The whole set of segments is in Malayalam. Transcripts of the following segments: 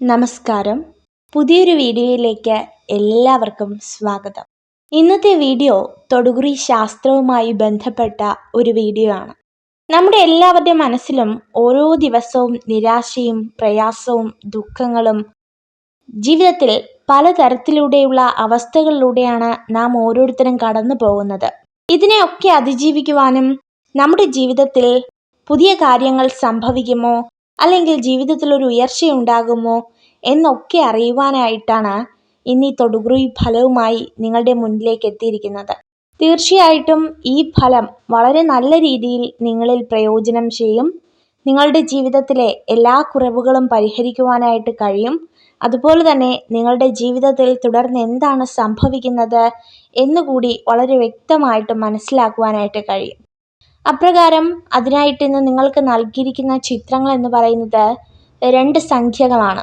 നമസ്കാരം. പുതിയൊരു വീഡിയോയിലേക്ക് എല്ലാവർക്കും സ്വാഗതം. ഇന്നത്തെ വീഡിയോ തൊടുകുറി ശാസ്ത്രവുമായി ബന്ധപ്പെട്ട ഒരു വീഡിയോ ആണ്. നമ്മുടെ എല്ലാവരുടെ മനസ്സിലും ഓരോ ദിവസവും നിരാശയും പ്രയാസവും ദുഃഖങ്ങളും ജീവിതത്തിൽ പലതരത്തിലൂടെയുള്ള അവസ്ഥകളിലൂടെയാണ് നാം ഓരോരുത്തരും കടന്നു പോകുന്നത്. ഇതിനെയൊക്കെ അതിജീവിക്കുവാനും നമ്മുടെ ജീവിതത്തിൽ പുതിയ കാര്യങ്ങൾ സംഭവിക്കുമോ അല്ലെങ്കിൽ ജീവിതത്തിൽ ഒരു ഉയർച്ചയുണ്ടാകുമോ എന്നൊക്കെ അറിയുവാനായിട്ടാണ് ഇന്ന് ഈ തൊടുകുറി ഫലവുമായി നിങ്ങളുടെ മുന്നിലേക്ക് എത്തിയിരിക്കുന്നത്. തീർച്ചയായിട്ടും ഈ ഫലം വളരെ നല്ല രീതിയിൽ നിങ്ങളിൽ പ്രയോജനം ചെയ്യും. നിങ്ങളുടെ ജീവിതത്തിലെ എല്ലാ കുറവുകളും പരിഹരിക്കുവാനായിട്ട് കഴിയും. അതുപോലെ തന്നെ നിങ്ങളുടെ ജീവിതത്തിൽ തുടർന്ന് എന്താണ് സംഭവിക്കുന്നത് എന്നുകൂടി വളരെ വ്യക്തമായിട്ട് മനസ്സിലാക്കുവാനായിട്ട് കഴിയും. അപ്രകാരം അതിനായിട്ട് ഇന്ന് നിങ്ങൾക്ക് നൽകിയിരിക്കുന്ന ചിത്രങ്ങൾ എന്ന് പറയുന്നത് രണ്ട് സംഖ്യകളാണ്.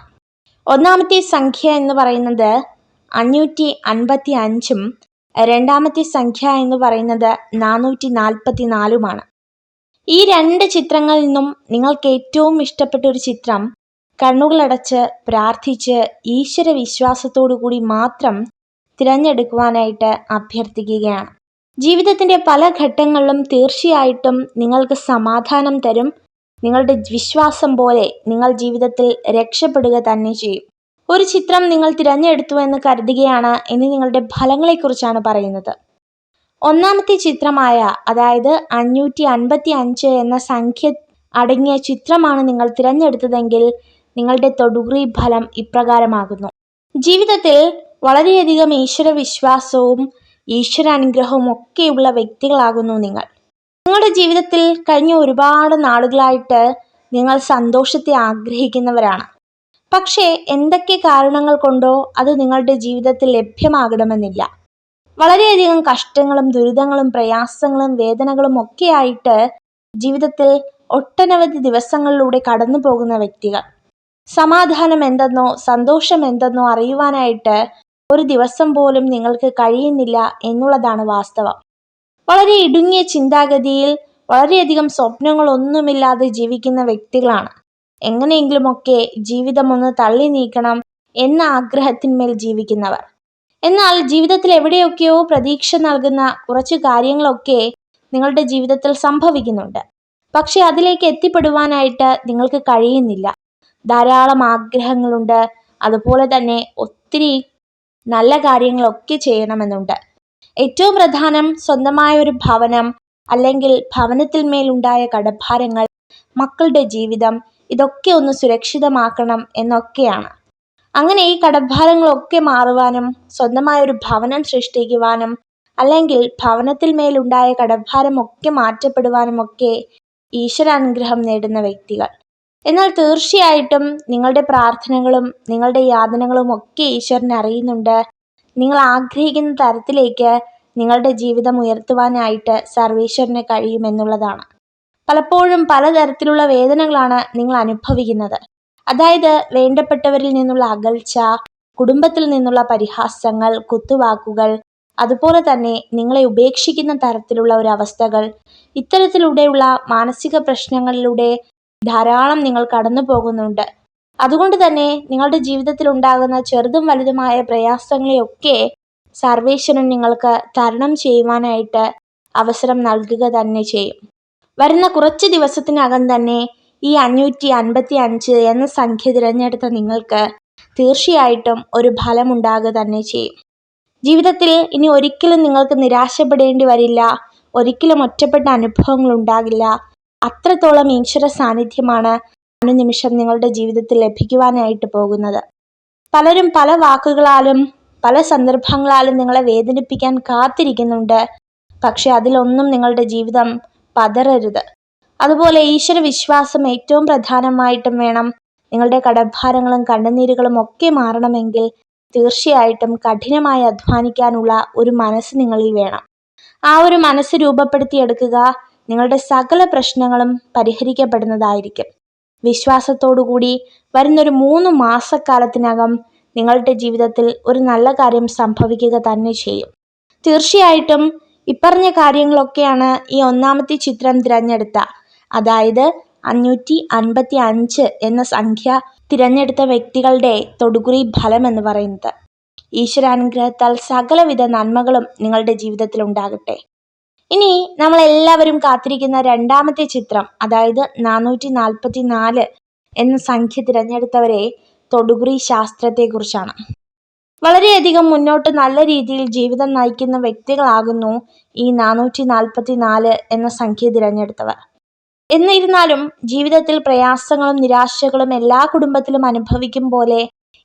ഒന്നാമത്തെ സംഖ്യ എന്ന് പറയുന്നത് അഞ്ഞൂറ്റി അൻപത്തി അഞ്ചും രണ്ടാമത്തെ സംഖ്യ എന്ന് പറയുന്നത് നാനൂറ്റി നാൽപ്പത്തി നാലുമാണ് ഈ രണ്ട് ചിത്രങ്ങളിൽ നിന്നും നിങ്ങൾക്ക് ഏറ്റവും ഇഷ്ടപ്പെട്ട ഒരു ചിത്രം കണ്ണുകളടച്ച് പ്രാർത്ഥിച്ച് ഈശ്വര വിശ്വാസത്തോടു കൂടി മാത്രം തിരഞ്ഞെടുക്കുവാനായിട്ട് അഭ്യർത്ഥിക്കുകയാണ്. ജീവിതത്തിന്റെ പല ഘട്ടങ്ങളിലും തീർച്ചയായിട്ടും നിങ്ങൾക്ക് സമാധാനം തരും. നിങ്ങളുടെ വിശ്വാസം പോലെ നിങ്ങൾ ജീവിതത്തിൽ രക്ഷപ്പെടുക തന്നെ ചെയ്യും. ഒരു ചിത്രം നിങ്ങൾ തിരഞ്ഞെടുത്തു എന്ന് കരുതുകയാണ് ഇനി നിങ്ങളുടെ ഫലങ്ങളെക്കുറിച്ചാണ് പറയുന്നത്. ഒന്നാമത്തെ ചിത്രമായ അതായത് അഞ്ഞൂറ്റി അൻപത്തി അഞ്ച് എന്ന സംഖ്യ അടങ്ങിയ ചിത്രമാണ് നിങ്ങൾ തിരഞ്ഞെടുത്തതെങ്കിൽ നിങ്ങളുടെ തൊടുകുറി ഫലം ഇപ്രകാരമാകുന്നു. ജീവിതത്തിൽ വളരെയധികം ഈശ്വര വിശ്വാസവും ഈശ്വര അനുഗ്രഹവും ഒക്കെയുള്ള വ്യക്തികളാകുന്നു നിങ്ങൾ. നിങ്ങളുടെ ജീവിതത്തിൽ കഴിഞ്ഞ ഒരുപാട് നാളുകളായിട്ട് നിങ്ങൾ സന്തോഷത്തെ ആഗ്രഹിക്കുന്നവരാണ്. പക്ഷേ എന്തൊക്കെ കാരണങ്ങൾ കൊണ്ടോ അത് നിങ്ങളുടെ ജീവിതത്തിൽ ലഭ്യമാകണമെന്നില്ല. വളരെയധികം കഷ്ടങ്ങളും ദുരിതങ്ങളും പ്രയാസങ്ങളും വേദനകളും ഒക്കെയായിട്ട് ജീവിതത്തിൽ ഒട്ടനവധി ദിവസങ്ങളിലൂടെ കടന്നു പോകുന്ന വ്യക്തികൾ. സമാധാനം എന്തെന്നോ സന്തോഷം എന്തെന്നോ അറിയുവാനായിട്ട് ഒരു ദിവസം പോലും നിങ്ങൾക്ക് കഴിയുന്നില്ല എന്നുള്ളതാണ് വാസ്തവം. വളരെ ഇടുങ്ങിയ ചിന്താഗതിയിൽ വളരെയധികം സ്വപ്നങ്ങളൊന്നുമില്ലാതെ ജീവിക്കുന്ന വ്യക്തികളാണ്. എങ്ങനെയെങ്കിലുമൊക്കെ ജീവിതം ഒന്ന് തള്ളി നീക്കണം എന്ന ആഗ്രഹത്തിന്മേൽ ജീവിക്കുന്നവർ. എന്നാൽ ജീവിതത്തിൽ എവിടെയൊക്കെയോ പ്രതീക്ഷ നൽകുന്ന കുറച്ച് കാര്യങ്ങളൊക്കെ നിങ്ങളുടെ ജീവിതത്തിൽ സംഭവിക്കുന്നുണ്ട്. പക്ഷെ അതിലേക്ക് എത്തിപ്പെടുവാനായിട്ട് നിങ്ങൾക്ക് കഴിയുന്നില്ല. ധാരാളം ആഗ്രഹങ്ങളുണ്ട്. അതുപോലെ തന്നെ ഒത്തിരി നല്ല കാര്യങ്ങളൊക്കെ ചെയ്യണമെന്നുണ്ട്. ഏറ്റവും പ്രധാനം സ്വന്തമായ ഒരു ഭവനം അല്ലെങ്കിൽ ഭവനത്തിൽ മേലുണ്ടായ കടഭാരങ്ങൾ മക്കളുടെ ജീവിതം ഇതൊക്കെ ഒന്ന് സുരക്ഷിതമാക്കണം എന്നൊക്കെയാണ്. അങ്ങനെ ഈ കടഭാരങ്ങളൊക്കെ മാറുവാനും സ്വന്തമായ ഒരു ഭവനം സൃഷ്ടിക്കുവാനും അല്ലെങ്കിൽ ഭവനത്തിൽ മേലുണ്ടായ കടഭാരമൊക്കെ മാറ്റപ്പെടുവാനും ഒക്കെ ഈശ്വരാനുഗ്രഹം നേടുന്ന വ്യക്തികൾ. എന്നാൽ തീർച്ചയായിട്ടും നിങ്ങളുടെ പ്രാർത്ഥനകളും നിങ്ങളുടെ യാതനകളും ഒക്കെ ഈശ്വരൻ അറിയുന്നുണ്ട്. നിങ്ങൾ ആഗ്രഹിക്കുന്ന തരത്തിലേക്ക് നിങ്ങളുടെ ജീവിതം ഉയർത്തുവാനായിട്ട് സർവീശ്വരന് കഴിയുമെന്നുള്ളതാണ് പലപ്പോഴും പലതരത്തിലുള്ള വേദനകളാണ് നിങ്ങൾ അനുഭവിക്കുന്നത്. അതായത് വേണ്ടപ്പെട്ടവരിൽ നിന്നുള്ള അകൽച്ച കുടുംബത്തിൽ നിന്നുള്ള പരിഹാസങ്ങൾ കുത്തുവാക്കുകൾ അതുപോലെ തന്നെ നിങ്ങളെ ഉപേക്ഷിക്കുന്ന തരത്തിലുള്ള ഒരു അവസ്ഥകൾ ഇത്തരത്തിലൂടെയുള്ള മാനസിക പ്രശ്നങ്ങളിലൂടെ ധാരാളം നിങ്ങൾ കടന്നു പോകുന്നുണ്ട്. അതുകൊണ്ട് തന്നെ നിങ്ങളുടെ ജീവിതത്തിൽ ഉണ്ടാകുന്ന ചെറുതും വലുതുമായ പ്രയാസങ്ങളെയൊക്കെ സർവേശ്വരൻ നിങ്ങൾക്ക് തരണം ചെയ്യുവാനായിട്ട് അവസരം നൽകുക തന്നെ ചെയ്യും. വരുന്ന കുറച്ച് ദിവസത്തിനകം തന്നെ ഈ അഞ്ഞൂറ്റി അൻപത്തി അഞ്ച് എന്ന സംഖ്യ തിരഞ്ഞെടുത്ത നിങ്ങൾക്ക് തീർച്ചയായിട്ടും ഒരു ഫലമുണ്ടാകുക തന്നെ ചെയ്യും. ജീവിതത്തിൽ ഇനി ഒരിക്കലും നിങ്ങൾക്ക് നിരാശപ്പെടേണ്ടി വരില്ല. ഒരിക്കലും ഒറ്റപ്പെട്ട അനുഭവങ്ങൾ ഉണ്ടാകില്ല. അത്രത്തോളം ഈശ്വര സാന്നിധ്യമാണ് അനുനിമിഷം നിങ്ങളുടെ ജീവിതത്തിൽ ലഭിക്കുവാനായിട്ട് പോകുന്നത്. പലരും പല വാക്കുകളാലും പല സന്ദർഭങ്ങളാലും നിങ്ങളെ വേദനിപ്പിക്കാൻ കാത്തിരിക്കുന്നുണ്ട്. പക്ഷെ അതിലൊന്നും നിങ്ങളുടെ ജീവിതം പതറരുത്. അതുപോലെ ഈശ്വര വിശ്വാസം ഏറ്റവും പ്രധാനമായിട്ടും വേണം. നിങ്ങളുടെ കടഭാരങ്ങളും കണ്ണുനീരുകളും ഒക്കെ മാറണമെങ്കിൽ തീർച്ചയായിട്ടും കഠിനമായി അധ്വാനിക്കാനുള്ള ഒരു മനസ്സ് നിങ്ങളിൽ വേണം. ആ ഒരു മനസ്സ് രൂപപ്പെടുത്തിയെടുക്കുക നിങ്ങളുടെ സകല പ്രശ്നങ്ങളും പരിഹരിക്കപ്പെടുന്നതായിരിക്കും. വിശ്വാസത്തോടുകൂടി വരുന്നൊരു മൂന്ന് മാസക്കാലത്തിനകം നിങ്ങളുടെ ജീവിതത്തിൽ ഒരു നല്ല കാര്യം സംഭവിക്കുക തന്നെ ചെയ്യും. തീർച്ചയായിട്ടും ഇപ്പറഞ്ഞ കാര്യങ്ങളൊക്കെയാണ് ഈ ഒന്നാമത്തെ ചിത്രം തിരഞ്ഞെടുത്ത. അതായത് അഞ്ഞൂറ്റി അൻപത്തി അഞ്ച് എന്ന സംഖ്യ തിരഞ്ഞെടുത്ത വ്യക്തികളുടെ തൊടുകുറി ഫലം എന്ന് പറയുന്നത്. ഈശ്വരാനുഗ്രഹത്താൽ സകലവിധ നന്മകളും നിങ്ങളുടെ ജീവിതത്തിൽ ഉണ്ടാകട്ടെ. ഇനി നമ്മളെല്ലാവരും കാത്തിരിക്കുന്ന രണ്ടാമത്തെ ചിത്രം അതായത് നാനൂറ്റി നാൽപ്പത്തി നാല് എന്ന സംഖ്യ തിരഞ്ഞെടുത്തവരെ തൊടുകുറി ശാസ്ത്രത്തെക്കുറിച്ചാണ്. വളരെയധികം മുന്നോട്ട് നല്ല രീതിയിൽ ജീവിതം നയിക്കുന്ന വ്യക്തികളാകുന്നു ഈ നാനൂറ്റി നാൽപ്പത്തി നാല് എന്ന സംഖ്യ തിരഞ്ഞെടുത്തവർ. എന്നിരുന്നാലും ജീവിതത്തിൽ പ്രയാസങ്ങളും നിരാശകളും എല്ലാ കുടുംബത്തിലും അനുഭവിക്കും പോലെ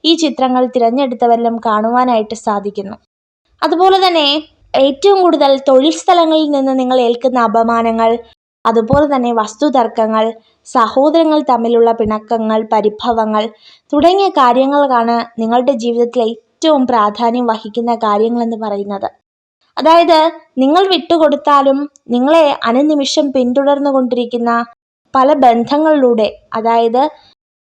ഈ ചിത്രങ്ങൾ തിരഞ്ഞെടുത്തവരിലും കാണുവാനായിട്ട് സാധിക്കുന്നു. അതുപോലെ തന്നെ ഏറ്റവും കൂടുതൽ തൊഴിൽ സ്ഥലങ്ങളിൽ നിന്ന് നിങ്ങൾ ഏൽക്കുന്ന അപമാനങ്ങൾ അതുപോലെ തന്നെ വസ്തുതർക്കങ്ങൾ സഹോദരങ്ങൾ തമ്മിലുള്ള പിണക്കങ്ങൾ പരിഭവങ്ങൾ തുടങ്ങിയ കാര്യങ്ങൾക്കാണ് നിങ്ങളുടെ ജീവിതത്തിൽ ഏറ്റവും പ്രാധാന്യം വഹിക്കുന്ന കാര്യങ്ങൾ എന്ന് പറയുന്നത്. അതായത് നിങ്ങൾ വിട്ടുകൊടുത്താലും നിങ്ങളെ അനുനിമിഷം പിന്തുടർന്നു കൊണ്ടിരിക്കുന്ന പല ബന്ധങ്ങളിലൂടെ അതായത്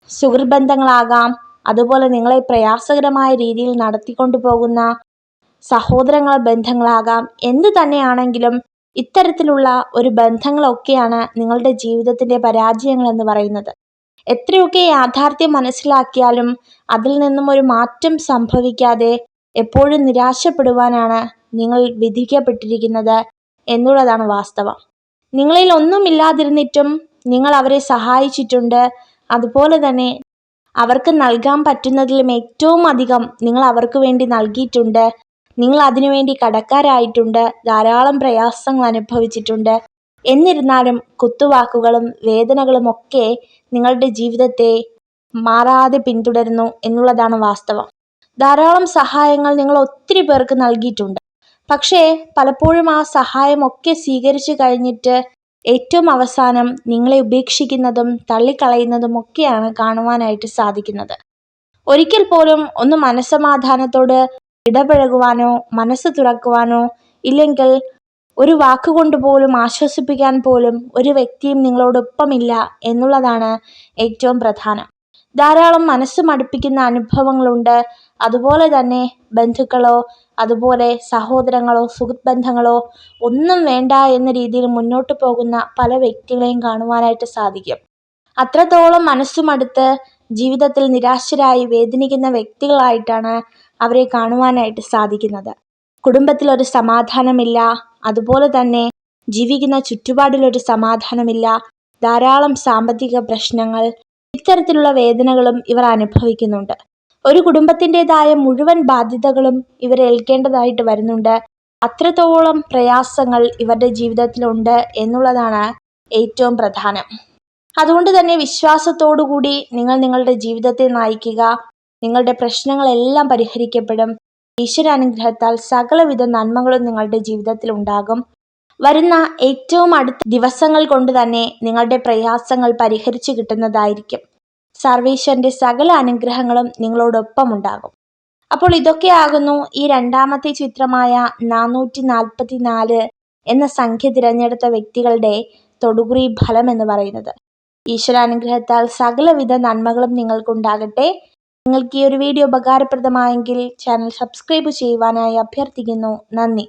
സുഹൃബന്ധങ്ങളാകാം അതുപോലെ നിങ്ങളെ പ്രയാസകരമായ രീതിയിൽ നടത്തിക്കൊണ്ടു പോകുന്ന സഹോദരങ്ങൾ ബന്ധങ്ങളാകാം. എന്ത് തന്നെയാണെങ്കിലും ഇത്തരത്തിലുള്ള ഒരു ബന്ധങ്ങളൊക്കെയാണ് നിങ്ങളുടെ ജീവിതത്തിന്റെ പരാജയങ്ങൾ എന്ന് പറയുന്നത്. എത്രയൊക്കെ യാഥാർത്ഥ്യം മനസ്സിലാക്കിയാലും അതിൽ നിന്നും ഒരു മാറ്റം സംഭവിക്കാതെ എപ്പോഴും നിരാശപ്പെടുവാനാണ് നിങ്ങൾ വിധിക്കപ്പെട്ടിരിക്കുന്നത് എന്നുള്ളതാണ് വാസ്തവം. നിങ്ങളിൽ ഒന്നുമില്ലാതിരുന്നിട്ടും നിങ്ങൾ അവരെ സഹായിച്ചിട്ടുണ്ട്. അതുപോലെ തന്നെ അവർക്ക് നൽകാൻ പറ്റുന്നതിലും ഏറ്റവും അധികം നിങ്ങൾ അവർക്ക് വേണ്ടി നൽകിയിട്ടുണ്ട്. നിങ്ങൾ അതിനുവേണ്ടി കടക്കാരായിട്ടുണ്ട് ധാരാളം പ്രയാസങ്ങൾ അനുഭവിച്ചിട്ടുണ്ട്. എന്നിരുന്നാലും കുത്തുവാക്കുകളും വേദനകളും ഒക്കെ നിങ്ങളുടെ ജീവിതത്തെ മാറാതെ പിന്തുടരുന്നു എന്നുള്ളതാണ് വാസ്തവം. ധാരാളം സഹായങ്ങൾ നിങ്ങൾ ഒത്തിരി പേർക്ക് നൽകിയിട്ടുണ്ട്. പക്ഷേ പലപ്പോഴും ആ സഹായമൊക്കെ സ്വീകരിച്ചു കഴിഞ്ഞിട്ട് ഏറ്റവും അവസാനം നിങ്ങളെ ഉപേക്ഷിക്കുന്നതും തള്ളിക്കളയുന്നതും ഒക്കെയാണ് കാണുവാനായിട്ട് സാധിക്കുന്നത്. ഒരിക്കൽ പോലും ഒന്ന് മനസ്സമാധാനത്തോട് ഇടപഴകുവാനോ മനസ്സ് തുറക്കുവാനോ ഇല്ലെങ്കിൽ ഒരു വാക്കുകൊണ്ട് പോലും ആശ്വസിപ്പിക്കാൻ പോലും ഒരു വ്യക്തിയും നിങ്ങളോടൊപ്പമില്ല എന്നുള്ളതാണ് ഏറ്റവും പ്രധാനം. ധാരാളം മനസ്സ് മടുപ്പിക്കുന്ന അനുഭവങ്ങളുണ്ട്. അതുപോലെ തന്നെ ബന്ധുക്കളോ അതുപോലെ സഹോദരങ്ങളോ സുഹൃത്ത് ബന്ധങ്ങളോ ഒന്നും വേണ്ട എന്ന രീതിയിൽ മുന്നോട്ട് പോകുന്ന പല വ്യക്തികളെയും കാണുവാനായിട്ട് സാധിക്കും. അത്രത്തോളം മനസ്സുമടുത്ത് ജീവിതത്തിൽ നിരാശരായി വേദനിക്കുന്ന വ്യക്തികളായിട്ടാണ് അവരെ കാണുവാനായിട്ട് സാധിക്കുന്നത്. കുടുംബത്തിൽ ഒരു സമാധാനമില്ല. അതുപോലെ തന്നെ ജീവിക്കുന്ന ചുറ്റുപാടിലൊരു സമാധാനമില്ല. ധാരാളം സാമ്പത്തിക പ്രശ്നങ്ങൾ ഇത്തരത്തിലുള്ള വേദനകളും ഇവർ അനുഭവിക്കുന്നുണ്ട്. ഒരു കുടുംബത്തിന്റെതായ മുഴുവൻ ബാധ്യതകളും ഇവർ ഏൽക്കേണ്ടതായിട്ട് വരുന്നുണ്ട്. അത്രത്തോളം പ്രയാസങ്ങൾ ഇവരുടെ ജീവിതത്തിലുണ്ട് എന്നുള്ളതാണ് ഏറ്റവും പ്രധാനം. അതുകൊണ്ട് തന്നെ വിശ്വാസത്തോടുകൂടി നിങ്ങൾ നിങ്ങളുടെ ജീവിതത്തെ നയിക്കുക. നിങ്ങളുടെ പ്രശ്നങ്ങളെല്ലാം പരിഹരിക്കപ്പെടും. ഈശ്വരാനുഗ്രഹത്താൽ സകലവിധ നന്മകളും നിങ്ങളുടെ ജീവിതത്തിൽ ഉണ്ടാകും. വരുന്ന ഏറ്റവും അടുത്ത ദിവസങ്ങൾ കൊണ്ട് തന്നെ നിങ്ങളുടെ പ്രയാസങ്ങൾ പരിഹരിച്ചു കിട്ടുന്നതായിരിക്കും. സർവേശ്വരന്റെ സകല അനുഗ്രഹങ്ങളും നിങ്ങളോടൊപ്പം ഉണ്ടാകും. അപ്പോൾ ഇതൊക്കെയാകുന്നു ഈ രണ്ടാമത്തെ ചിത്രമായ നാനൂറ്റി നാൽപ്പത്തി നാല് എന്ന സംഖ്യ തിരഞ്ഞെടുത്ത വ്യക്തികളുടെ തൊടുകുറി ഫലം എന്ന് പറയുന്നത്. ഈശ്വരാനുഗ്രഹത്താൽ സകലവിധ നന്മകളും നിങ്ങൾക്കുണ്ടാകട്ടെ. നിങ്ങൾക്ക് ഈ ഒരു വീഡിയോ ഉപകാരപ്രദമായെങ്കിൽ ചാനൽ സബ്സ്ക്രൈബ് ചെയ്യുവാനായി അഭ്യർത്ഥിക്കുന്നു. നന്ദി.